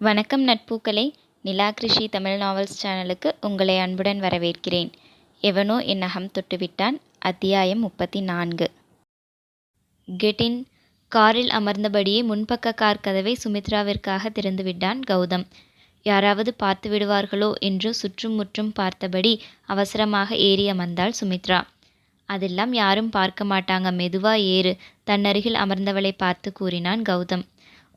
வணக்கம் நட்பூக்களே. நிலா கிருஷி தமிழ் நாவல்ஸ் சேனலுக்கு உங்களை அன்புடன் வரவேற்கிறேன். எவனோ என் அகம் தொட்டுவிட்டான். அத்தியாயம் முப்பத்தி நான்கு கெட்டின் காரில் அமர்ந்தபடியே முன்பக்க கார் கதவை சுமித்ராவிற்காக திறந்துவிட்டான் கௌதம். யாராவது பார்த்து விடுவார்களோ என்று சுற்றும் முற்றும் பார்த்தபடி அவசரமாக ஏறி அமர்ந்தாள் சுமித்ரா. அதெல்லாம் யாரும் பார்க்க மாட்டாங்க. மெதுவா ஏறு. தன்னருகில் அமர்ந்தவளை பார்த்து கூறினான் கௌதம்.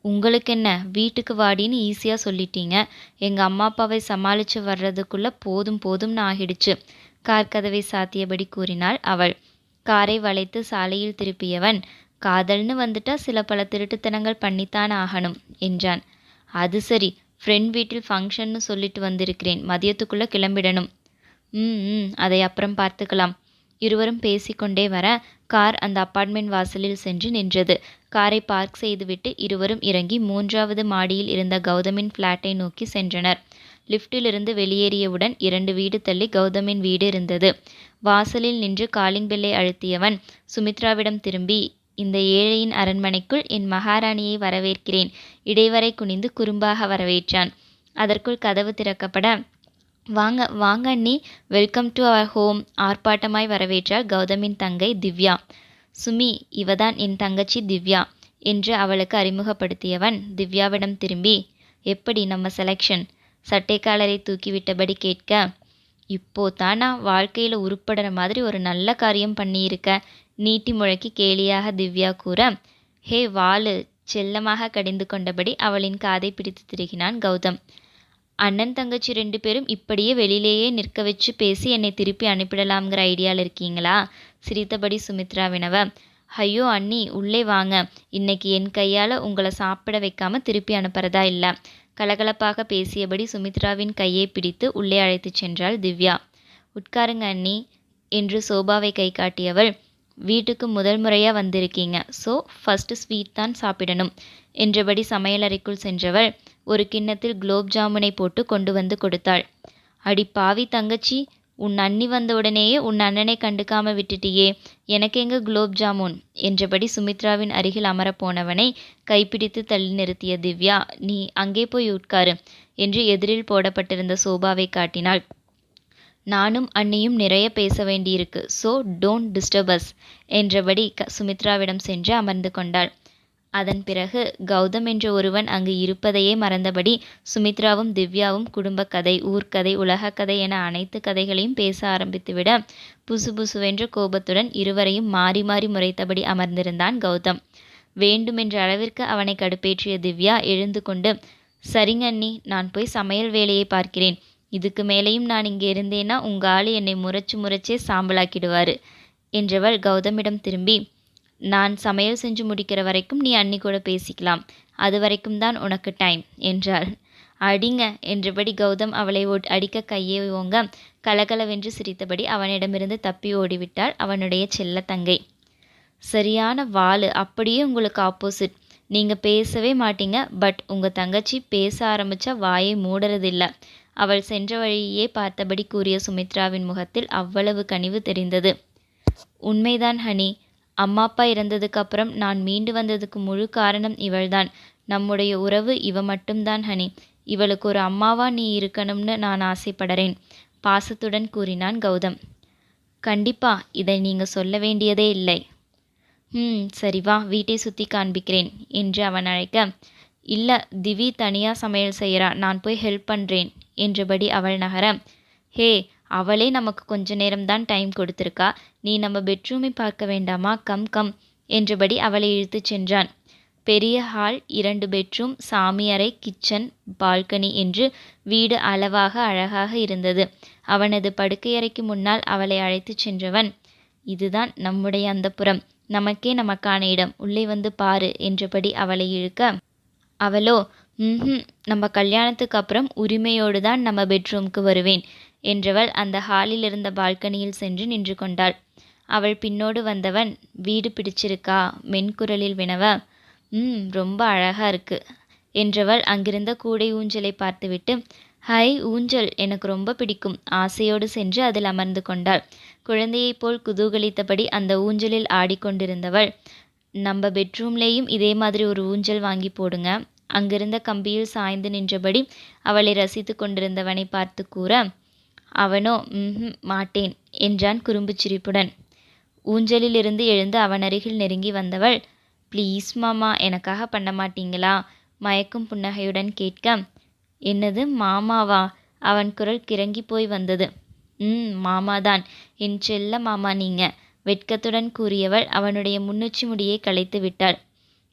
உங்களுக்கு என்ன வீட்டுக்கு வாடின்னு ஈஸியாக சொல்லிட்டீங்க. எங்கள் அம்மா அப்பாவை சமாளித்து வர்றதுக்குள்ளே போதும் போதும்னு ஆகிடுச்சு. கார் கதவை சாத்தியபடி கூறினாள் அவள். காரை வளைத்து சாலையில் திருப்பியவன் காதல்னு வந்துட்டா சில பல திருட்டுத்தனங்கள் பண்ணித்தான் ஆகணும் என்றான். அது சரி. ஃப்ரெண்ட் வீட்டில் ஃபங்க்ஷன்னு சொல்லிட்டு வந்திருக்கிறேன். மதியத்துக்குள்ளே கிளம்பிடணும். ம் ம். அதை அப்புறம் பார்த்துக்கலாம். இருவரும் பேசிக்கொண்டே வர கார் அந்த அப்பார்ட்மெண்ட் வாசலில் சென்று நின்றது. காரை பார்க் செய்துவிட்டு இருவரும் இறங்கி மூன்றாவது மாடியில் இருந்த கௌதமின் ஃப்ளாட்டை நோக்கி சென்றனர். லிஃப்டிலிருந்து வெளியேறியவுடன் இரண்டு வீடு தள்ளி கௌதமின் வீடு இருந்தது. வாசலில் நின்று காலிங் பெல்லை அழுத்தியவன் சுமித்ராவிடம் திரும்பி இந்த ஏழையின் அரண்மனைக்குள் என் மகாராணியை வரவேற்கிறேன். இடைவரை குனிந்து குறும்பாக வரவேற்றான். அதற்குள் கதவு திறக்கப்பட வாங்க வாங்க அண்ணி. வெல்கம் டு அவர் ஹோம் ஆர்ப்பாட்டமாய் வரவேற்றாள் கௌதமின் தங்கை திவ்யா. சுமி இவதான் என் தங்கச்சி திவ்யா என்று அவளுக்கு அறிமுகப்படுத்தியவன் திவ்யாவிடம் திரும்பி எப்படி நம்ம செலெக்ஷன் சட்டைக்காலரை தூக்கிவிட்டபடி கேட்க இப்போ தானா வாழ்க்கையில் உருப்படுற மாதிரி ஒரு நல்ல காரியம் பண்ணியிருக்க? நீட்டி முழக்கி கேலியாக திவ்யா கூற ஹே வாலு செல்லமாக கடிந்து கொண்டபடி அவளின் காதை பிடித்து திருகினான் கௌதம். அண்ணன் தங்கச்சி ரெண்டு பேரும் இப்படியே வெளியிலேயே நிற்க வச்சு பேசி என்னை திருப்பி அனுப்பிடலாம்ங்கிற ஐடியாவில் இருக்கீங்களா? சிரித்தபடி சுமித்ரா வினவ. ஐயோ அண்ணி உள்ளே வாங்க. இன்னைக்கு என் கையால் உங்களை சாப்பிட வைக்காம திருப்பி அனுப்புறதா இல்லை. கலகலப்பாக பேசியபடி சுமித்ராவின் கையை பிடித்து உள்ளே அழைத்துச் சென்றாள் திவ்யா. உட்காருங்க அண்ணி என்று சோபாவை கை காட்டியவள். வீட்டுக்கு முதல் முறையாக வந்திருக்கீங்க. ஸோ ஃபஸ்ட்டு ஸ்வீட் தான் சாப்பிடணும். என்றபடி சமையலறைக்குள் சென்றவள் ஒரு கிண்ணத்தில் குலோப் ஜாமுனை போட்டு கொண்டு வந்து கொடுத்தாள். அடி பாவி தங்கச்சி உன் அண்ணி வந்த உடனேயே உன் அண்ணனை கண்டுக்காம விட்டுட்டியே. எனக்கு எங்க குலோப் ஜாமுன்? என்றபடி சுமித்ராவின் அருகில் அமரப் போனவனை கைப்பிடித்து தள்ளி நிறுத்திய திவ்யா நீ அங்கே போய் உட்காரு என்று எதிரில் போடப்பட்டிருந்த சோபாவை காட்டினாள். நானும் அண்ணியும் நிறைய பேச வேண்டியிருக்கு. ஸோ டோன்ட் டிஸ்டர்ப் அஸ் என்றபடி க சுமித்ராவிடம் சென்று அமர்ந்து கொண்டாள். அதன் பிறகு கௌதம் என்ற ஒருவன் அங்கு இருப்பதையே மறந்தபடி சுமித்ராவும் திவ்யாவும் குடும்ப கதை ஊர்க்கதை உலகக்கதை என அனைத்து கதைகளையும் பேச ஆரம்பித்துவிட புசு புசுவென்ற கோபத்துடன் இருவரையும் மாறி மாறி முறைத்தபடி அமர்ந்திருந்தான் கௌதம். வேண்டுமென்ற அளவிற்கு அவனை கடுப்பேற்றிய திவ்யா எழுந்து கொண்டு சரிங்க அண்ணி நான் போய் சமையல் வேலையை பார்க்கிறேன். இதுக்கு மேலேயும் நான் இங்கே இருந்தேன்னா உங்கள் ஆள் என்னை முறைச்சு முறைச்சே சாம்பலாக்கிடுவார் என்றவள் கௌதமிடம் திரும்பி நான் சமையல் செஞ்சு முடிக்கிற வரைக்கும் நீ அண்ணி கூட பேசிக்கலாம். அது வரைக்கும் தான் உனக்கு டைம் என்றாள். அடிங்க என்றபடி கௌதம் அவளை அடிக்க கையை ஓங்க கலகலவென்று சிரித்தபடி அவனிடமிருந்து தப்பி ஓடிவிட்டாள் அவனுடைய செல்ல தங்கை. சரியான வாள். அப்படியே உங்களுக்கு ஆப்போசிட் நீங்கள் பேசவே மாட்டீங்க. பட் உங்கள் தங்கச்சி பேச ஆரம்பித்தா வாயை மூடுறதில்ல. அவள் சென்ற வழியே பார்த்தபடி கூறிய சுமித்ராவின் முகத்தில் அவ்வளவு கனிவு தெரிந்தது. உண்மைதான் ஹனி. அம்மா அப்பா இறந்ததுக்கு அப்புறம் நான் மீண்டு வந்ததுக்கு முழு காரணம் இவள்தான். நம்முடைய உறவு இவ மட்டும்தான் ஹனி. இவளுக்கு ஒரு அம்மாவா நீ இருக்கணும்னு நான் ஆசைப்படுறேன் பாசத்துடன் கூறினான் கௌதம். கண்டிப்பா இதை நீங்க சொல்ல வேண்டியதே இல்லை. ம் சரி வா வீட்டை சுற்றி காண்பிக்கிறேன் என்று அவன் அழைக்க. இல்லை திவி தனியாக சமையல் செய்கிறா நான் போய் ஹெல்ப் பண்ணுறேன் என்றபடி அவள் நகர ஹே அவளே நமக்கு கொஞ்ச நேரம்தான் டைம் கொடுத்துருக்கா. நீ நம்ம பெட்ரூமை பார்க்க வேண்டாமா? கம் கம் என்றபடி அவளை இழுத்துச் சென்றான். பெரிய ஹால் இரண்டு பெட்ரூம் சாமியறை கிச்சன் பால்கனி என்று வீடு அளவாக அழகாக இருந்தது. அவனது படுக்கையறைக்கு முன்னால் அவளை அழைத்துச் சென்றவன் இதுதான் நம்முடைய அந்த புறம் நமக்கே நமக்கான இடம். உள்ளே வந்து பாரு என்றபடி அவளை இழுக்க அவளோ ம்ஹும். நம்ம கல்யாணத்துக்கு அப்புறம் உரிமையோடு தான் நம்ம பெட்ரூம்க்கு வருவேன் என்றவள் அந்த ஹாலில் இருந்த பால்கனியில் சென்று நின்று கொண்டாள். அவள் பின்னோடு வந்தவன் வீடு பிடிச்சிருக்கா? மென்குரலில் வினவ? ம் ரொம்ப அழகா இருக்கு என்றவள் அங்கிருந்த கூடை ஊஞ்சலை பார்த்துவிட்டு ஹை ஊஞ்சல் எனக்கு ரொம்ப பிடிக்கும் ஆசையோடு சென்று அதில் அமர்ந்து கொண்டாள். குழந்தையைப் போல் குதூகலித்தபடி அந்த ஊஞ்சலில் ஆடிக்கொண்டிருந்தவள் நம்ம பெட்ரூம்லேயும் இதே மாதிரி ஒரு ஊஞ்சல் வாங்கி போடுங்க அங்கிருந்த கம்பியில் சாய்ந்து நின்றபடி அவளை ரசித்து கொண்டிருந்தவனை பார்த்து கூற அவனோ மாட்டேன் என்றான் குறும்புச் சிரிப்புடன். ஊஞ்சலிலிருந்து எழுந்து அவன் அருகில் நெருங்கி வந்தவள் ப்ளீஸ் மாமா எனக்காக பண்ண மாட்டீங்களா? மயக்கும் புன்னகையுடன் கேட்க என்னது மாமாவா? அவன் குரல் கிறங்கி போய் வந்தது ம் மாமாதான் என் செல்ல மாமா நீங்க வெட்கத்துடன் கூறியவள் அவனுடைய முன்னுச்சி முடியை களைத்து விட்டாள்.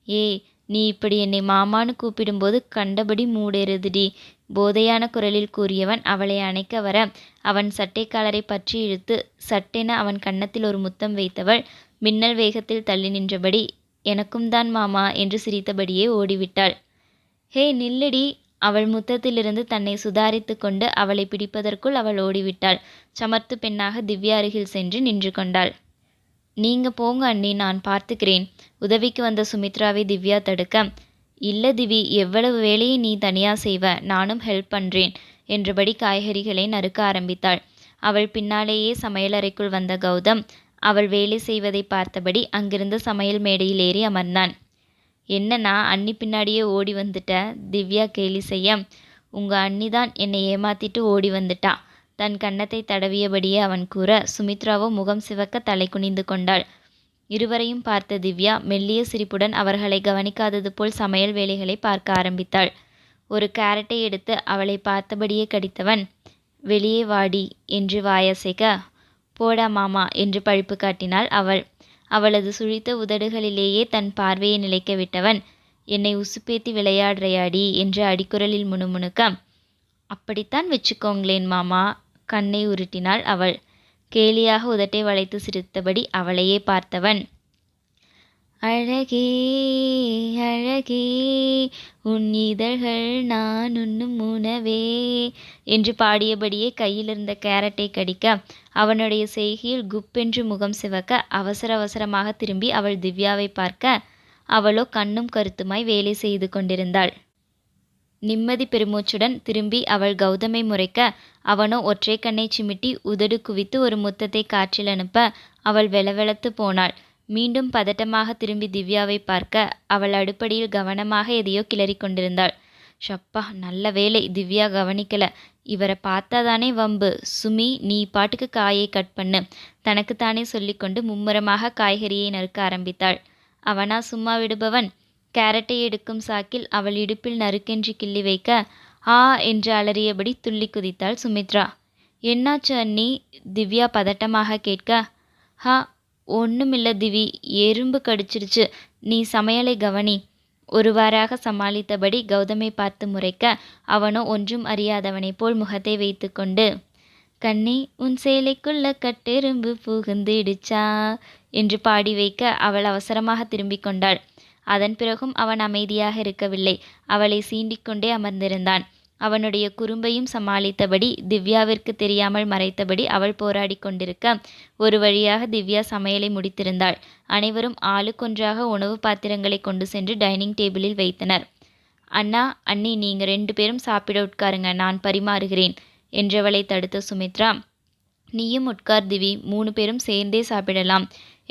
ஏய் நீ இப்படி என்னை மாமான்னு கூப்பிடும்போது கண்டபடி மூடேறுதுடி. போதையான குரலில் கூறியவன் அவளை அணைக்க வர அவன் சட்டைக்காலரை பற்றி இழுத்து சட்டென அவன் கன்னத்தில் ஒரு முத்தம் வைத்தவள் மின்னல் வேகத்தில் தள்ளி நின்றபடி எனக்கும் தான் மாமா என்று சிரித்தபடியே ஓடிவிட்டாள். ஹே நில்லடி அவள் முத்தத்திலிருந்து தன்னை சுதாரித்து கொண்டு அவளை பிடிப்பதற்குள் அவள் ஓடிவிட்டாள். சமர்த்து பெண்ணாக திவ்யா அருகில் சென்று நின்று கொண்டாள். நீங்கள் போங்க அண்ணி நான் பார்த்துக்கிறேன். உதவிக்கு வந்த சுமித்ராவை திவ்யா தடுக்க. இல்லை திவி எவ்வளவு வேலையை நீ தனியாக செய்வ நானும் ஹெல்ப் பண்ணுறேன் என்றபடி காய்கறிகளை நறுக்க ஆரம்பித்தாள். அவள் பின்னாலேயே சமையலறைக்குள் வந்த கௌதம் அவள் வேலை செய்வதை பார்த்தபடி அங்கிருந்து சமையல் மேடையில் ஏறி அமர்ந்தான். என்னன்னா அண்ணி பின்னாடியே ஓடி வந்துட்ட? திவ்யா கேலி செய்ய. உங்கள் அண்ணி தான் என்னை ஏமாத்திட்டு ஓடி வந்துட்டா. தன் கன்னத்தை தடவியபடியே அவன் கூற சுமித்ராவோ முகம் சிவக்க தலை குனிந்து கொண்டாள். இருவரையும் பார்த்த திவ்யா மெல்லிய சிரிப்புடன் அவர்களை கவனிக்காதது போல் சமையல் வேலைகளை பார்க்க ஆரம்பித்தாள். ஒரு கேரட்டை எடுத்து அவளை பார்த்தபடியே கடித்தவன் வெளியே வாடி என்று வாயசைக்க போடா மாமா என்று பழிப்பு காட்டினாள் அவள். அவளது சுழித்த உதடுகளிலேயே தன் பார்வையை நிலைக்க விட்டவன் என்னை உசுப்பேத்தி விளையாடுறையாடி என்று அடிக்குரலில் முணுமுணுக்க அப்படித்தான் வச்சுக்கோங்களேன் மாமா கண்ணை உருட்டினாள் அவள். கேலியாக உதட்டை வளைத்து சிரித்தபடி அவளையே பார்த்தவன். அழகே அழகே உன் இதழ்கள் நான் உண்ணும் உணவே என்று பாடியபடியே கையிலிருந்த கேரட்டை கடிக்க அவனுடைய செய்கையில் குப்பென்று முகம் சிவக்க அவசர அவசரமாக திரும்பி அவள் திவ்யாவை பார்க்க அவளோ கண்ணும் கருத்துமாய் வேலை செய்து கொண்டிருந்தாள். நிம்மதி பெருமூச்சுடன் திரும்பி அவள் கௌதமை முறைக்க அவனோ ஒற்றை கண்ணை சிமிட்டி உதடு குவித்து ஒரு முத்தத்தை காற்றில் அனுப்ப அவள் வெளவெளத்து போனாள். மீண்டும் பதட்டமாக திரும்பி திவ்யாவை பார்க்க அவள் அடுப்படியில் கவனமாக எதையோ கிளறி கொண்டிருந்தாள். ஷப்பா நல்ல வேலை திவ்யா கவனிக்கல. இவரை பார்த்தாதானே வம்பு. சுமி நீ பாட்டுக்கு காயை கட் பண்ணு. தனக்குத்தானே சொல்லிக்கொண்டு மும்முரமாக காய்கறியை நறுக்க ஆரம்பித்தாள். அவனா சும்மா விடுபவன்? கேரட்டை எடுக்கும் சாக்கில் அவள் இடுப்பில் நறுக்கென்று கிள்ளி வைக்க ஆ என்று அலறியபடி துள்ளி குதித்தாள் சுமித்ரா. என்னாச்சு அண்ணி? திவ்யா பதட்டமாக கேட்க ஹா ஒன்றுமில்ல திவி எறும்பு கடிச்சிருச்சு. நீ சமையலை கவனி. ஒருவாறாக சமாளித்தபடி கௌதமை பார்த்து முறைக்க அவனோ ஒன்றும் அறியாதவனைப் போல் முகத்தை வைத்துக்கொண்டு கண்ணே உன் சேலைக்குள்ள கட்டெரும்பு புகுந்திடுச்சா என்று பாடி வைக்க அவள் அவசரமாக திரும்பிக் கொண்டாள். அதன் பிறகும் அவன் அமைதியாக இருக்கவில்லை. அவளை சீண்டிக்கொண்டே அமர்ந்திருந்தான். அவனுடைய குறும்பையும் சமாளித்தபடி திவ்யாவிற்கு தெரியாமல் மறைத்தபடி அவள் போராடி கொண்டிருக்க ஒரு வழியாக திவ்யா சமையலை முடித்திருந்தாள். அனைவரும் ஆளுக்கொன்றாக உணவு பாத்திரங்களை கொண்டு சென்று டைனிங் டேபிளில் வைத்தனர். அண்ணா அண்ணி நீங்க ரெண்டு பேரும் சாப்பிட உட்காருங்க நான் பரிமாறுகிறேன் என்றவளை தடுத்த சுமித்ரா. நீயும் உட்கார் திவி மூணு பேரும் சேர்ந்தே சாப்பிடலாம்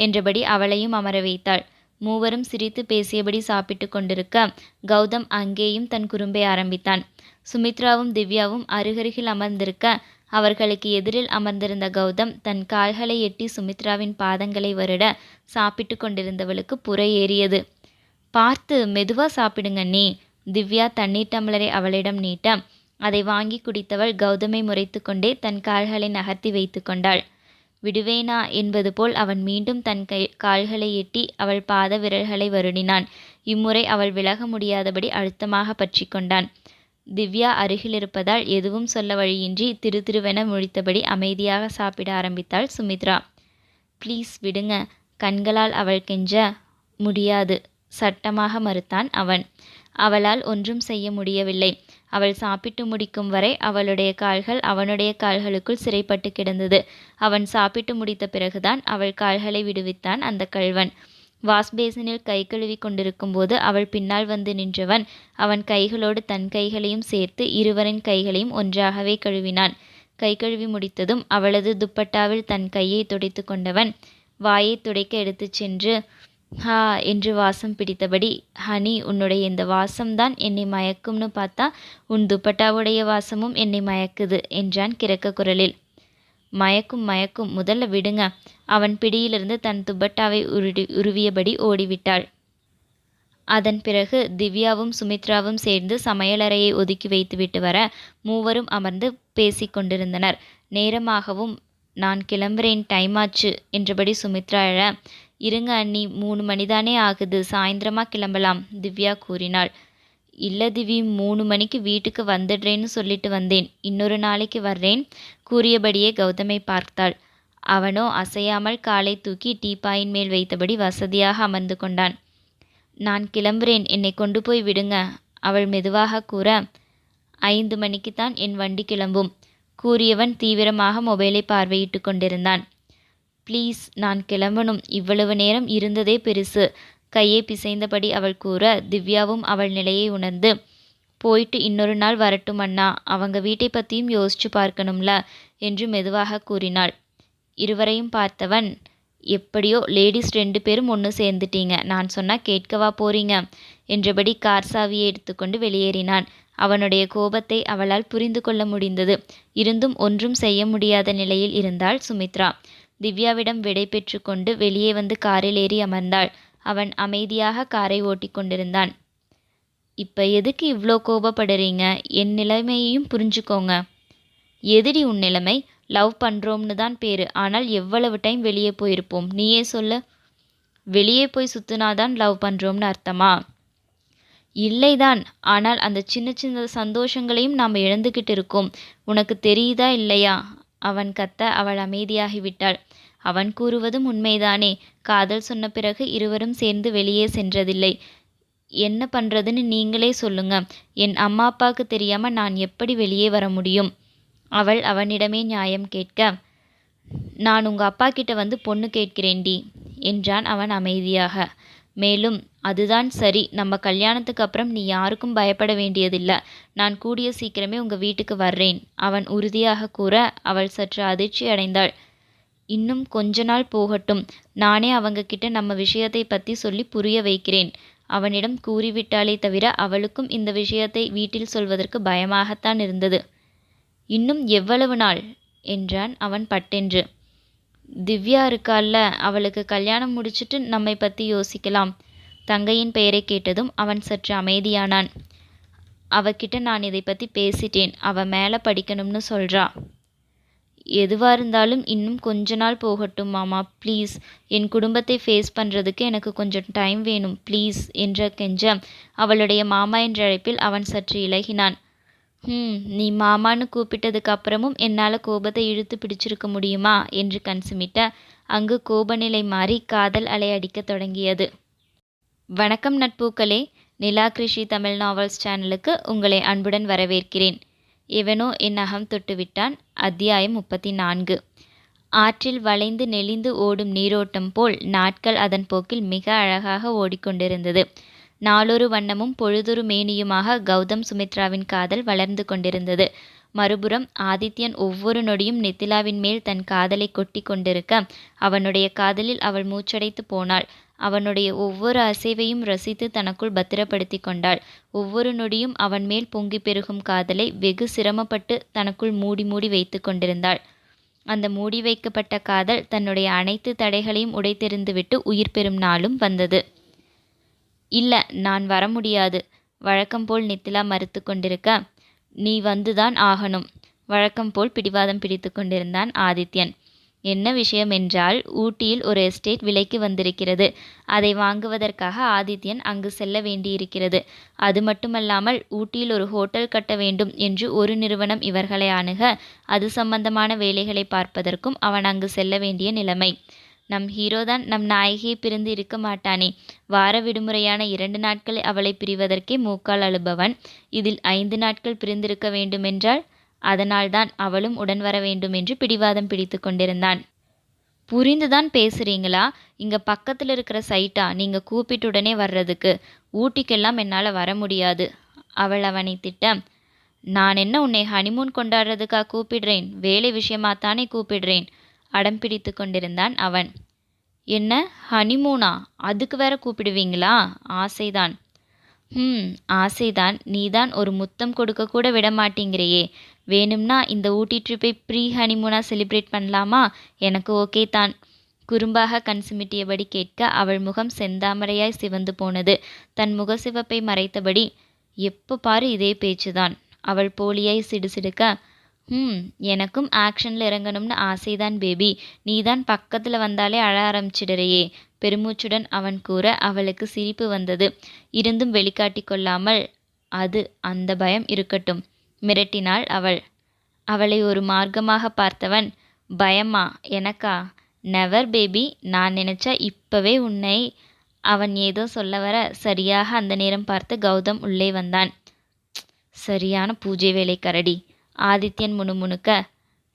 என்றபடி அவளையும் அமர வைத்தாள். மூவரும் சிரித்து பேசியபடி சாப்பிட்டு கொண்டிருக்க கௌதம் அங்கேயும் தன் குறும்பை ஆரம்பித்தான். சுமித்ராவும் திவ்யாவும் அருகருகில் அமர்ந்திருக்க அவர்களுக்கு எதிரில் அமர்ந்திருந்த கௌதம் தன் கால்களை எட்டி சுமித்ராவின் பாதங்களை வருட சாப்பிட்டு கொண்டிருந்தவளுக்கு புற ஏறியது. பார்த்து மெதுவா சாப்பிடுங்க நீ திவ்யா தண்ணீர் டம்ளரை அவளிடம் நீட்ட அதை வாங்கி குடித்தவள் கௌதமை முறைத்து கொண்டே தன் கால்களை நகர்த்தி வைத்து கொண்டாள். விடுவேனா என்பது போல் அவன் மீண்டும் தன் கை கால்களை எட்டி அவள் பாத விரல்களை வருடினான் இம்முறை அவள் விலக முடியாதபடி அழுத்தமாக பற்றி கொண்டான். திவ்யா அருகில் இருப்பதால் எதுவும் சொல்ல வழியின்றி திரு திருவென முழித்தபடி அமைதியாக சாப்பிட ஆரம்பித்தாள் சுமித்ரா. ப்ளீஸ் விடுங்க. கண்களால் அவள் கெஞ்ச முடியாது. சட்டமாக மறுத்தான் அவன். அவளால் ஒன்றும் செய்ய முடியவில்லை. அவள் சாப்பிட்டு முடிக்கும் வரை அவளுடைய கால்கள் அவனுடைய கால்களுக்குள் சிறைப்பட்டு கிடந்தது. அவன் சாப்பிட்டு முடித்த பிறகுதான் அவள் கால்களை விடுவித்தான் அந்த கள்வன். வாஷ் பேசினில் கை கழுவி கொண்டிருக்கும் போது அவள் பின்னால் வந்து நின்றவன். அவன் கைகளோடு தன் கைகளையும் சேர்த்து இருவரின் கைகளையும் ஒன்றாகவே கழுவினான். கை கழுவி முடித்ததும் அவளது துப்பட்டாவில் தன் கையை துடைத்து கொண்டவன். வாயை துடைக்க எடுத்துச் சென்று ஹா என்று வாசம் பிடித்தபடி ஹனி உன்னுடைய இந்த வாசம்தான் என்னை மயக்கும்னு பார்த்தா உன் துப்பட்டாவுடைய வாசமும் என்னை மயக்குது என்றான் கிறக்க குரலில். மயக்கும் மயக்கும் முதல்ல விடுங்க அவன் பிடியிலிருந்து தன் துப்பட்டாவை உருடி உருவியபடி ஓடிவிட்டாள். அதன் பிறகு திவ்யாவும் சுமித்ராவும் சேர்ந்து சமையலறையை ஒதுக்கி வைத்துவிட்டு வர மூவரும் அமர்ந்து பேசிக்கொண்டிருந்தனர் நேரமாகவும் நான் கிளம்புறேன் டைம் ஆச்சு என்றபடி சுமித்ரா எழ இருங்க அண்ணி மூணு மணிதானே ஆகுது சாயந்தரமா கிளம்பலாம் திவ்யா கூறினாள். இல்லை திவி மூணு மணிக்கு வீட்டுக்கு வந்துடுறேன்னு சொல்லிட்டு வந்தேன் இன்னொரு நாளைக்கு வர்றேன் கூறியபடியே கௌதமை பார்த்தாள். அவனோ அசையாமல் காலை தூக்கி டீப்பாயின் மேல் வைத்தபடி வசதியாக அமர்ந்து கொண்டான். நான் கிளம்புறேன் என்னை கொண்டு போய் விடுங்க அவள் மெதுவாக கூற ஐந்து மணிக்குத்தான் என் வண்டி கிளம்பும் கூறியவன் தீவிரமாக மொபைலை பார்வையிட்டு கொண்டிருந்தான். ப்ளீஸ் நான் கிளம்பணும். இவ்வளவு நேரம் இருந்ததே பெருசு. கையை பிசைந்தபடி அவள் கூற திவ்யாவும் அவள் நிலையை உணர்ந்து போயிட்டு இன்னொரு நாள் வரட்டும் அண்ணா. அவங்க வீட்டை பற்றியும் யோசிச்சு பார்க்கணும்ல என்று மெதுவாக கூறினாள். இருவரையும் பார்த்தவன் எப்படியோ லேடிஸ் ரெண்டு பேரும் ஒன்று சேர்ந்துட்டீங்க. நான் சொன்னால் கேட்கவா போறீங்க? என்றபடி கார் சாவியை எடுத்துக்கொண்டு வெளியேறினான். அவனுடைய கோபத்தை அவளால் புரிந்து கொள்ள முடிந்தது. இருந்தும் ஒன்றும் செய்ய முடியாத நிலையில் இருந்தாள் சுமித்ரா. திவ்யாவிடம் விடை பெற்று கொண்டு வெளியே வந்து காரில் ஏறி அமர்ந்தாள். அவன் அமைதியாக காரை ஓட்டிக் கொண்டிருந்தான். இப்போ எதுக்கு இவ்வளோ கோபப்படுறீங்க? என் நிலைமையையும் புரிஞ்சுக்கோங்க. எதிரி உன் நிலைமை? லவ் பண்ணுறோம்னு தான் பேர். ஆனால் எவ்வளவு டைம் வெளியே போயிருப்போம்? நீயே சொல்லு. வெளியே போய் சுற்றுனாதான் லவ் பண்ணுறோம்னு அர்த்தமா? இல்லைதான் ஆனால் அந்த சின்ன சின்ன சந்தோஷங்களையும் நாம் இழந்துக்கிட்டு இருக்கோம். உனக்கு தெரியுதா இல்லையா? அவன் கத்த அவள் அமைதியாகிவிட்டாள். அவன் கூறுவதும் உண்மைதானே. காதல் சொன்ன பிறகு இருவரும் சேர்ந்து வெளியே சென்றதில்லை. என்ன பண்ணுறதுன்னு நீங்களே சொல்லுங்க. என் அம்மா அப்பாவுக்கு தெரியாமல் நான் எப்படி வெளியே வர முடியும்? அவள் அவனிடமே நியாயம் கேட்க நான் உங்கள் அப்பா கிட்ட வந்து பொண்ணு கேட்கிறேன்டி என்றான் அவன் அமைதியாக. மேலும் அதுதான் சரி. நம்ம கல்யாணத்துக்கு அப்புறம் நீ யாருக்கும் பயப்பட வேண்டியதில்லை. நான் கூடிய சீக்கிரமே உங்கள் வீட்டுக்கு வர்றேன் அவன் உறுதியாக கூற அவள் சற்று அதிர்ச்சி அடைந்தாள். இன்னும் கொஞ்ச நாள் போகட்டும். நானே அவங்க கிட்ட நம்ம விஷயத்தை பற்றி சொல்லி புரிய வைக்கிறேன். அவனிடம் கூறிவிட்டாலே தவிர அவளுக்கும் இந்த விஷயத்தை வீட்டில் சொல்வதற்கு பயமாகத்தான் இருந்தது. இன்னும் எவ்வளவு நாள்? என்றான் அவன் பட்டென்று. திவ்யா இருக்கால்ல அவளுக்கு கல்யாணம் முடிச்சிட்டு நம்மை பற்றி யோசிக்கலாம். தங்கையின் பெயரை கேட்டதும் அவன் சற்று அமைதியானான். அவகிட்ட நான் இதை பற்றி பேசிட்டேன். அவ மேலே படிக்கணும்னு சொல்கிறா எதுவாக இருந்தாலும் இன்னும் கொஞ்ச நாள் போகட்டும் மாமா. ப்ளீஸ். என் குடும்பத்தை ஃபேஸ் பண்ணுறதுக்கு எனக்கு கொஞ்சம் டைம் வேணும். ப்ளீஸ் என்ற கெஞ்ச அவளுடைய மாமா என்ற அழைப்பில் அவன் சற்று இலகினான். ம் நீ மாமான்னு கூப்பிட்டதுக்கு அப்புறமும் என்னால் கோபத்தை இழுத்து பிடிச்சிருக்க முடியுமா? என்று கண்சுமிட்ட அங்கு கோபநிலை மாறி காதல் அலை அடிக்க தொடங்கியது. வணக்கம் நட்பூக்களே. நிலா கிருஷி தமிழ் நாவல்ஸ் சேனலுக்கு உங்களை அன்புடன் வரவேற்கிறேன். எவனோ என் அகம் தொட்டுவிட்டான். அத்தியாயம் முப்பத்தி நான்கு ஆற்றில் வளைந்து நெளிந்து ஓடும் நீரோட்டம் போல் நாட்கள் அதன் போக்கில் மிக அழகாக ஓடிக்கொண்டிருந்தது. நாளொரு வண்ணமும் பொழுதொரு மேனியுமாக கௌதம் சுமித்ராவின் காதல் வளர்ந்து கொண்டிருந்தது. மறுபுறம் ஆதித்யன் ஒவ்வொரு நொடியும் நித்திலாவின் மேல் தன் காதலை கொட்டி கொண்டிருக்க அவனுடைய காதலில் அவள் மூச்சடைத்து போனாள். அவனுடைய ஒவ்வொரு அசைவையும் ரசித்து தனக்குள் பத்திரப்படுத்தி கொண்டாள். ஒவ்வொரு நொடியும் அவன் மேல் பொங்கி பெருகும் காதலை வெகு சிரமப்பட்டு தனக்குள் மூடி மூடி வைத்து கொண்டிருந்தாள். அந்த மூடி வைக்கப்பட்ட காதல் தன்னுடைய அனைத்து தடைகளையும் உடைத்தெறிந்துவிட்டு உயிர் பெறும் நாளும் வந்தது. இல்லை நான் வர முடியாது. வழக்கம் போல் நித்திலா மறுத்து கொண்டிருக்க. நீ வந்துதான் ஆகணும். வழக்கம் போல் பிடிவாதம் பிடித்து கொண்டிருந்தான் ஆதித்யன். என்ன விஷயம் என்றால் ஊட்டியில் ஒரு எஸ்டேட் விலைக்கு வந்திருக்கிறது. அதை வாங்குவதற்காக ஆதித்யன் அங்கு செல்ல வேண்டியிருக்கிறது. அது மட்டுமல்லாமல் ஊட்டியில் ஒரு ஹோட்டல் கட்ட வேண்டும் என்று ஒரு நிறுவனம் இவர்களை அணுக அது சம்பந்தமான வேலைகளை பார்ப்பதற்கும் அவன் அங்கு செல்ல வேண்டிய நிலைமை. நம் ஹீரோதான் நம் நாயகியை பிரிந்து இருக்க மாட்டானே. வார விடுமுறையான இரண்டு நாட்களை அவளை பிரிவதற்கே மூக்கால் அழுபவன். இதில் ஐந்து நாட்கள் பிரிந்திருக்க வேண்டுமென்றால் அதனால்தான் அவளும் உடன் வர வேண்டும் என்று பிடிவாதம் பிடித்து கொண்டிருந்தான். புரிந்துதான் பேசுறீங்களா? இங்க பக்கத்தில் இருக்கிற சைட்டா? நீங்க கூப்பிட்டு உடனே வர்றதுக்கு. ஊட்டிக்கெல்லாம் என்னால் வர முடியாது. அவள் அவனை திட்ட நான் என்ன உன்னை ஹனிமூன் கொண்டாடுறதுக்கா கூப்பிடுறேன்? வேலை விஷயமாத்தானே கூப்பிடுறேன்? அடம் பிடித்து கொண்டிருந்தான் அவன். என்ன? ஹனிமூனா அதுக்கு வேற கூப்பிடுவீங்களா? ஆசைதான். ம் ஆசைதான். நீதான் ஒரு முத்தம் கொடுக்க கூட விட மாட்டேங்கிறையே வேணும்னா இந்த ஊட்டி ட்ரிப்பை ப்ரீ ஹனிமூனா செலிப்ரேட் பண்ணலாமா? எனக்கு ஓகே தான். குறும்பாக கண் சிமிட்டியபடி கேட்க அவள் முகம் செந்தாமரையாய் சிவந்து போனது. தன் முகசிவப்பை மறைத்தபடி எப்போ பாரு இதே பேச்சுதான். அவள் போலியாய் சிடுசிடுக்க ம் எனக்கும் ஆக்ஷனில் இறங்கணும்னு ஆசைதான் பேபி. நீதான் பக்கத்தில் வந்தாலே அழ ஆரம்பிச்சிடுறையே. பெருமூச்சுடன் அவன் கூற அவளுக்கு சிரிப்பு வந்தது. இருந்தும் வெளிக்காட்டி கொள்ளாமல் அது அந்த பயம் இருக்கட்டும். மிரட்டினாள் அவள். அவளை ஒரு மார்க்கமாக பார்த்தவன் பயமா எனக்கா? நெவர் பேபி நான் நினச்சா இப்போவே உன்னை அவன் ஏதோ சொல்ல வர சரியாக அந்த நேரம் பார்த்து கௌதம் உள்ளே வந்தான். சரியான பூஜை வேலை கரடி ஆதித்யன் முணுமுணுக்க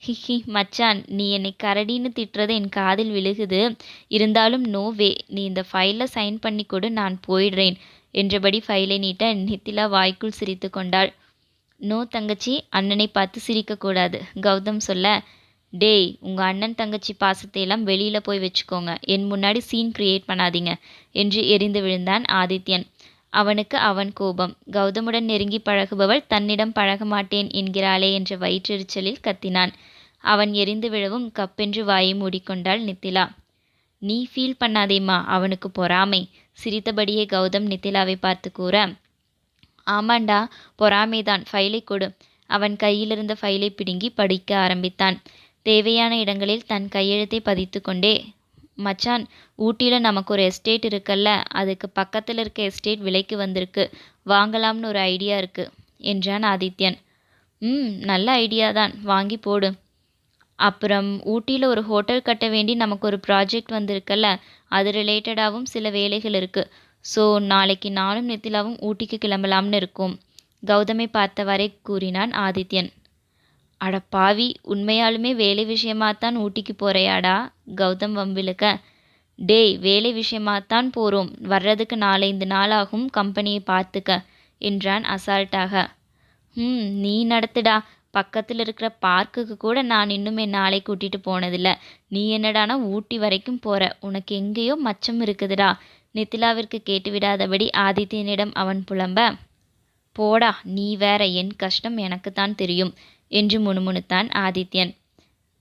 ஹிஹி மச்சான் நீ என்னை கரடின்னு திட்டுறது என் காதில் விழுகுது. இருந்தாலும் நோ வே நீ இந்த ஃபைலில் சைன் பண்ணி கொடு நான் போயிடுறேன். என்றபடி ஃபைலை நீட்ட நித்திலா வாய்க்குள் சிரித்து கொண்டாள். நோ தங்கச்சி அண்ணனை பார்த்து சிரிக்கக்கூடாது கௌதம் சொல்ல டேய் உங்கள் அண்ணன் தங்கச்சி பாசத்தை எல்லாம் வெளியில் போய் வச்சுக்கோங்க. என் முன்னாடி சீன் கிரியேட் பண்ணாதீங்க. என்று எரிந்து விழுந்தான் ஆதித்யன். அவனுக்கு அவன் கோபம். கௌதமுடன் நெருங்கி பழகுபவள் தன்னிடம் பழக மாட்டேன் என்கிறாளே என்ற வயிற்றெரிச்சலில் கத்தினான். அவன் எரிந்து விழவும் கப்பென்று வாயை மூடிக்கொண்டாள் நித்திலா. நீ ஃபீல் பண்ணாதேம்மா அவனுக்கு பொறாமை சிரித்தபடியே கௌதம் நித்திலாவை பார்த்து கூற. ஆமாண்டா பொறாமைதான் ஃபைலை கொடு. அவன் கையிலிருந்த ஃபைலை பிடுங்கி படிக்க ஆரம்பித்தான். தேவையான இடங்களில் தன் கையெழுத்தை பதித்து கொண்டே மச்சான் ஊட்டியில் நமக்கு ஒரு எஸ்டேட் இருக்குல்ல அதுக்கு பக்கத்தில் இருக்க எஸ்டேட் விலைக்கு வந்திருக்கு. வாங்கலாம்னு ஒரு ஐடியா இருக்கு என்றான் ஆதித்யன். ம் நல்ல ஐடியா தான். வாங்கி போடு. அப்புறம் ஊட்டியில் ஒரு ஹோட்டல் கட்ட வேண்டி நமக்கு ஒரு ப்ராஜெக்ட் வந்திருக்குல்ல அது ரிலேட்டடாகவும் சில வேலைகள் இருக்குது ஸோ நாளைக்கு நானும் நித்திலாவும் ஊட்டிக்கு கிளம்பலாம்னு இருக்கோம் கௌதமை பார்த்தவரை கூறினான் ஆதித்யன். அட பாவி உண்மையாலுமே வேலை விஷயமாத்தான் ஊட்டிக்கு போறையாடா? கௌதம் வம்பிழுக்க. டேய் வேலை விஷயமாத்தான் போகிறோம் வர்றதுக்கு நாலைந்து ஆகும் கம்பெனியை பார்த்துக்க என்றான் அசால்ட்டாக. ம் நீ நடத்துடா. பக்கத்தில் இருக்கிற பார்க்குக்கு கூட நான் இன்னும் என் நாளை கூட்டிகிட்டு போனதில்ல. நீ என்னடானா ஊட்டி வரைக்கும் போகிற உனக்கு எங்கேயோ மச்சம் இருக்குதுடா. நித்திலாவிற்கு கேட்டுவிடாதபடி ஆதித்யனிடம் அவன் புலம்ப. போடா நீ வேற என் கஷ்டம் எனக்குத்தான் தெரியும். என்று முணுமுணுத்தான் ஆதித்யன்.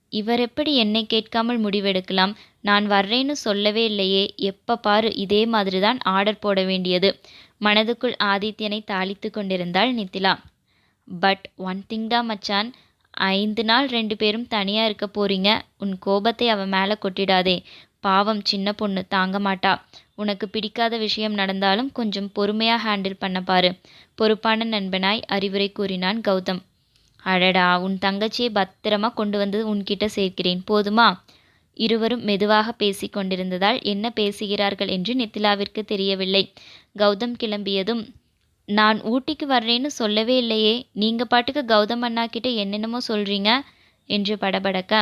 இவர் எப்படி என்னை கேட்காமல் முடிவெடுக்கலாம்? நான் வர்றேன்னு சொல்லவே இல்லையே. எப்ப பாரு இதே மாதிரி தான் ஆர்டர் போட வேண்டியது. மனதுக்குள் ஆதித்யனை தாளித்து கொண்டிருந்தாள் நித்திலா. பட் ஒன் திங்டா மச்சான். ஐந்து நாள் ரெண்டு பேரும் தனியாக இருக்க போறீங்க. உன் கோபத்தை அவன் மேலே கொட்டிடாதே. பாவம் சின்ன பொண்ணு. தாங்க மாட்டா. உனக்கு பிடிக்காத விஷயம் நடந்தாலும் கொஞ்சம் பொறுமையாக ஹேண்டில் பண்ண பாரு. பொறுப்பான நண்பனாய் அறிவுரை கூறினான் கௌதம். அடடா உன் தங்கச்சியை பத்திரமா கொண்டு வந்து உன்கிட்ட சேர்க்கிறேன். போதுமா? இருவரும் மெதுவாக பேசிக் கொண்டிருந்ததால் என்ன பேசுகிறார்கள் என்று நித்திலாவிற்கு தெரியவில்லை. கௌதம் கிளம்பியதும் நான் ஊட்டிக்கு வர்றேன்னு சொல்லவே இல்லையே. நீங்க பாட்டுக்கு கௌதம் அண்ணா கிட்ட என்னென்னமோ சொல்றீங்க? என்று படபடக்க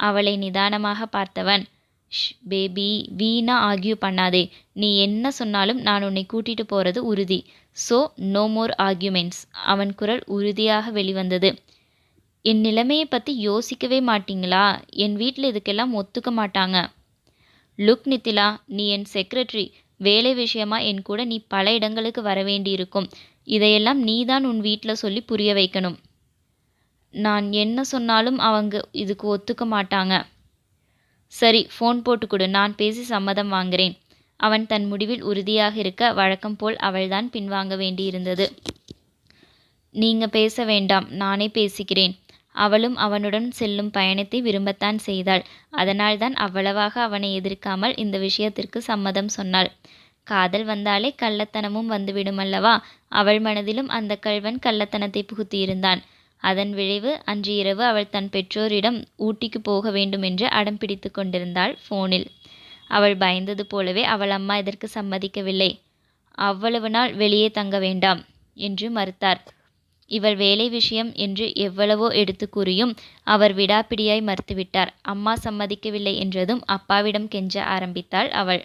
அவளை நிதானமாக பார்த்தவன் ஷ் பேபி வீணா ஆர்கியூ பண்ணாதே. நீ என்ன சொன்னாலும் நான் உன்னை கூட்டிட்டு போறது உறுதி. So no more arguments. அவன் குரல் உறுதியாக வெளிவந்தது. என் நிலைமையை பற்றி யோசிக்கவே மாட்டீங்களா? என் வீட்டில் இதுக்கெல்லாம் ஒத்துக்க மாட்டாங்க. லுக் நித்திலா நீ என் செக்ரட்டரி. வேலை விஷயமா என் கூட நீ பல இடங்களுக்கு வர வேண்டியிருக்கும். இதையெல்லாம் நீதான் உன் வீட்டில் சொல்லி புரிய வைக்கணும். நான் என்ன சொன்னாலும் அவங்க இதுக்கு ஒத்துக்க மாட்டாங்க. சரி ஃபோன் போட்டு கொடு நான் பேசி சம்மதம் வாங்குறேன். அவன் தன் முடிவில் உறுதியாக இருக்க வழக்கம் போல் அவள்தான் பின்வாங்க வேண்டியிருந்தது. நீங்க பேச வேண்டாம் நானே பேசிக்கிறேன். அவளும் அவனுடன் செல்லும் பயணத்தை விரும்பத்தான் செய்தாள். அதனால்தான் அவ்வளவாக அவனை எதிர்க்காமல் இந்த விஷயத்திற்கு சம்மதம் சொன்னாள். காதல் வந்தாலே கள்ளத்தனமும் வந்துவிடுமல்லவா அவள் மனதிலும் அந்த கள்வன் கள்ளத்தனத்தை புகுத்தியிருந்தான். அதன் விளைவு அன்று இரவு அவள் தன் பெற்றோரிடம் ஊட்டிக்கு போக வேண்டும் என்று அடம் பிடித்து கொண்டிருந்தாள் ஃபோனில் அவள் பயந்தது போலவே அவள் அம்மா இதற்கு சம்மதிக்கவில்லை. அவ்வளவு நாள் வெளியே தங்க வேண்டாம் என்று மறுத்தார். இவள் வேலை விஷயம் என்று எவ்வளவோ எடுத்து கூறியும் அவர் விடாப்பிடியாய் மறுத்துவிட்டார். அம்மா சம்மதிக்கவில்லை என்றதும் அப்பாவிடம் கெஞ்ச ஆரம்பித்தாள் அவள்.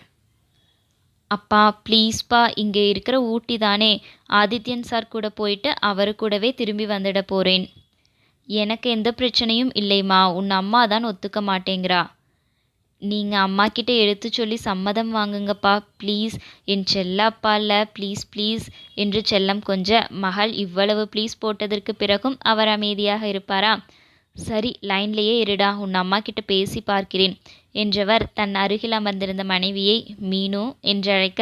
அப்பா ப்ளீஸ்ப்பா இங்கே இருக்கிற ஊட்டி தானே. ஆதித்யன் சார் கூட போயிட்டு அவரு கூடவே திரும்பி வந்துட போகிறேன் எனக்கு எந்த பிரச்சனையும் இல்லைம்மா. உன் அம்மா தான் ஒத்துக்க மாட்டேங்கிறா. நீங்கள் அம்மா கிட்டே எடுத்து சொல்லி சம்மதம் வாங்குங்கப்பா ப்ளீஸ் என் செல்லப்பா இல்லை ப்ளீஸ் ப்ளீஸ் என்று செல்லம் கொஞ்ச. மகள் இவ்வளவு ப்ளீஸ் போட்டதற்கு பிறகும் அவர் அமைதியாக இருப்பாரா? சரி லைன்லேயே இருடா உன் அம்மா கிட்ட பேசி பார்க்கிறேன் என்றவர் தன் அருகில் அமர்ந்திருந்த மனைவியை மீனு என்றழைக்க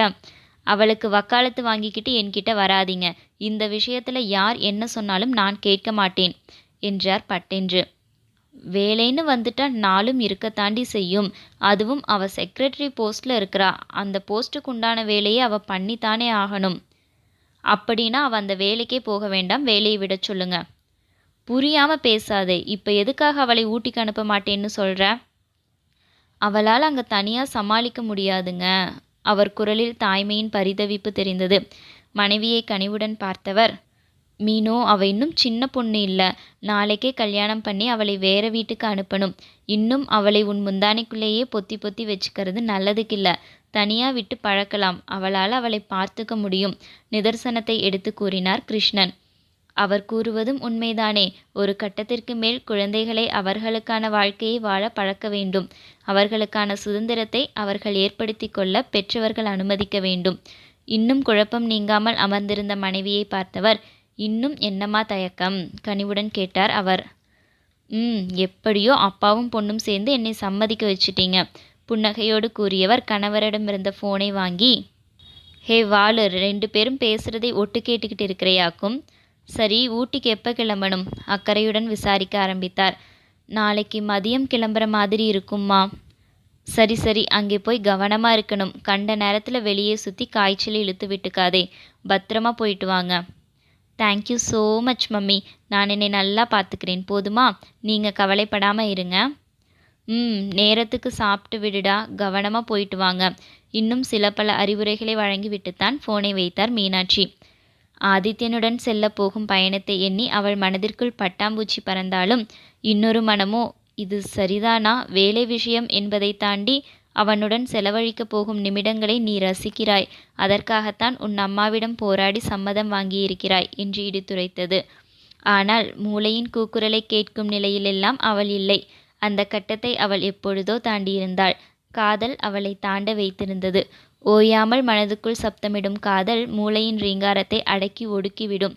அவளுக்கு வக்காலத்து வாங்கிக்கிட்டு என்கிட்ட வராதீங்க இந்த விஷயத்தில் யார் என்ன சொன்னாலும் நான் கேட்க மாட்டேன் என்றார் பட்டென்று. வேலைன்னு வந்துட்டா நாளும் இருக்கத்தாண்டி செய்யும் அதுவும் அவ செக்ரட்டரி போஸ்டில் இருக்கிறா அந்த போஸ்ட்டுக்கு உண்டான வேலையை அவ பண்ணித்தானே ஆகணும். அப்படின்னா அவ அந்த வேலைக்கே போக வேண்டாம் வேலையை விட சொல்லுங்க புரியாமல் பேசாதே. இப்போ எதுக்காக அவளை ஊட்டிக்கு அனுப்ப மாட்டேன்னு சொல்கிற அவளால் அங்கே தனியாக சமாளிக்க முடியாதுங்க. அவர் குரலில் தாய்மையின் பரிதவிப்பு தெரிந்தது. மனைவியை கனிவுடன் பார்த்தவர் மீனோ அவ இன்னும் சின்ன பொண்ணு இல்லை. நாளைக்கே கல்யாணம் பண்ணி அவளை வேற வீட்டுக்கு அனுப்பணும். இன்னும் அவளை உன் முந்தானைக்குள்ளேயே பொத்தி பொத்தி வச்சுக்கிறது நல்லதுக்கில்ல தனியாக விட்டு பழக்கலாம். அவளால் அவளை பார்த்துக்க முடியும் நிதர்சனத்தை எடுத்து கூறினார் கிருஷ்ணன். அவர் கூறுவதும் உண்மைதானே. ஒரு கட்டத்திற்கு மேல் குழந்தைகளை அவர்களுக்கான வாழ்க்கையை வாழ பழக்க வேண்டும். அவர்களுக்கான சுதந்திரத்தை அவர்கள் ஏற்படுத்தி கொள்ள பெற்றவர்கள் அனுமதிக்க வேண்டும். இன்னும் குழப்பம் நீங்காமல் அமர்ந்திருந்த மனைவியை பார்த்தவர் இன்னும் என்னம்மா தயக்கம்? கனிவுடன் கேட்டார் அவர். ம் எப்படியோ அப்பாவும் பொண்ணும் சேர்ந்து என்னை சம்மதிக்க வச்சிட்டீங்க புன்னகையோடு கூறியவர் கணவரிடமிருந்த ஃபோனை வாங்கி ஹே வாலு ரெண்டு பேரும் பேசுகிறதை ஒட்டு கேட்டுக்கிட்டு இருக்கிறையாக்கும். சரி ஊட்டிக்கு எப்போ கிளம்பணும்? அக்கறையுடன் விசாரிக்க ஆரம்பித்தார். நாளைக்கு மதியம் கிளம்புற மாதிரி இருக்கும்மா. சரி சரி அங்கே போய் கவனமாக இருக்கணும். கண்ட நேரத்தில் வெளியே சுற்றி காய்ச்சல் இழுத்து விட்டுக்காதே. பத்திரமா போயிட்டு வாங்க. Thank you so much mummy. நான் என்னை நல்லா பார்த்துக்கிறேன் போதுமா? நீங்கள் கவலைப்படாமல் இருங்க. ம் நேரத்துக்கு சாப்பிட்டு விடுடா. கவனமாக போயிட்டு வாங்க. இன்னும் சில பல அறிவுரைகளை வழங்கிவிட்டுத்தான் ஃபோனை வைத்தார் மீனாட்சி. ஆதித்யனுடன் செல்ல போகும் பயணத்தை எண்ணி அவள் மனதிற்குள் பட்டாம்பூச்சி பறந்தாலும் இன்னொரு மனமோ இது சரிதானா? வேலை விஷயம் என்பதை தாண்டி அவனுடன் செலவழிக்கப் போகும் நிமிடங்களை நீ ரசிக்கிறாய். அதற்காகத்தான் உன் அம்மாவிடம் போராடி சம்மதம் வாங்கியிருக்கிறாய் என்று இடித்துரைத்தது ஆனால் மூளையின் கூக்குரலை கேட்கும் நிலையிலெல்லாம் அவள் இல்லை. அந்த கட்டத்தை அவள் எப்பொழுதோ தாண்டியிருந்தாள். காதல் அவளை தாண்ட வைத்திருந்தது. ஓயாமல் மனதுக்குள் சப்தமிடும் காதல் மூளையின் ரீங்காரத்தை அடக்கி ஒடுக்கிவிடும்.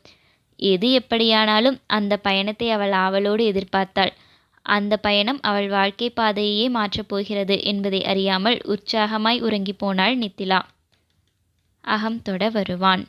எது எப்படியானாலும் அந்த பயணத்தை அவள் ஆவலோடு எதிர்பார்த்தாள். அந்த பயணம் அவள் வாழ்க்கை பாதையையே மாற்றப் போகிறது என்பதை அறியாமல் உற்சாகமாய் உறங்கிப் போனாள் நித்திலா. அகம் தொட வருவான்.